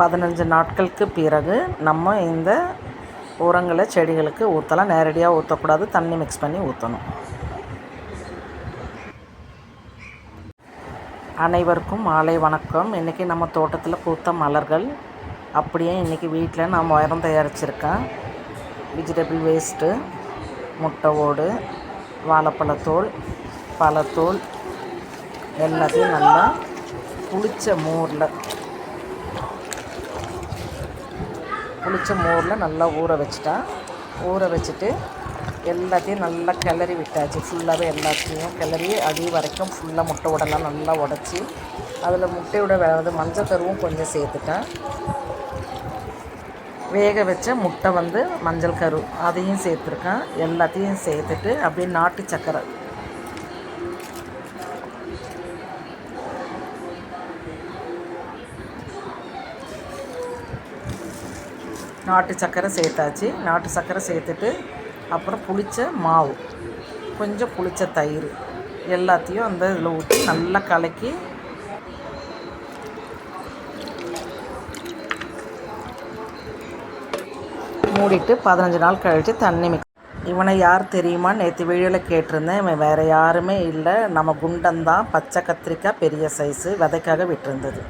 பதினஞ்சு நாட்களுக்கு பிறகு நம்ம இந்த உரங்களை செடிகளுக்கு ஊற்றலாம். நேரடியாக ஊற்றக்கூடாது. தண்ணி மிக்ஸ் பண்ணி ஊற்றணும். அனைவருக்கும் மாலை வணக்கம். இன்றைக்கி நம்ம தோட்டத்தில் பூத்த மலர்கள். அப்படியே இன்றைக்கி வீட்டில் நான் உரம் தயாரிச்சிருக்கேன். வெஜிடபிள் வேஸ்ட்டு முட்டை ஓடு வாழைப்பழத்தோல் பழத்தோல் எல்லாத்தையும் நல்லா புளிச்ச மோரில் புளிச்ச மோரில் நல்லா ஊற வச்சுட்டேன் ஊற வச்சுட்டு எல்லாத்தையும் நல்லா கிளறி விட்டாச்சு. ஃபுல்லாகவே எல்லாத்தையும் கிளறி அடி வரைக்கும் ஃபுல்லாக முட்டை உடலாம் நல்லா உடச்சி அதில் முட்டையோட வேறு மஞ்சள் கருவும் கொஞ்சம் சேர்த்துட்டேன். வேக வச்ச முட்டை வந்து மஞ்சள் கரு அதையும் சேர்த்துருக்கேன். எல்லாத்தையும் சேர்த்துட்டு அப்படியே நாட்டு சக்கரை நாட்டு சக்கரை சேர்த்தாச்சு. நாட்டு சக்கரை சேர்த்துட்டு அப்புறம் புளித்த மாவு. கொஞ்சம் புளிச்ச தயிர். எல்லாத்தையும் அந்த இதில் ஊற்றி நல்லா கலக்கி மூடிட்டு பதினஞ்சு நாள் கழித்து தண்ணி மிக் இவனை யார் தெரியுமா? நேற்று வீடியோவில் கேட்டிருந்தேன். இவன் வேறு யாருமே இல்லை. நம்ம குண்டன் தான். பச்சை கத்திரிக்காய் பெரிய சைஸு விதைக்காக விட்டுருந்தது.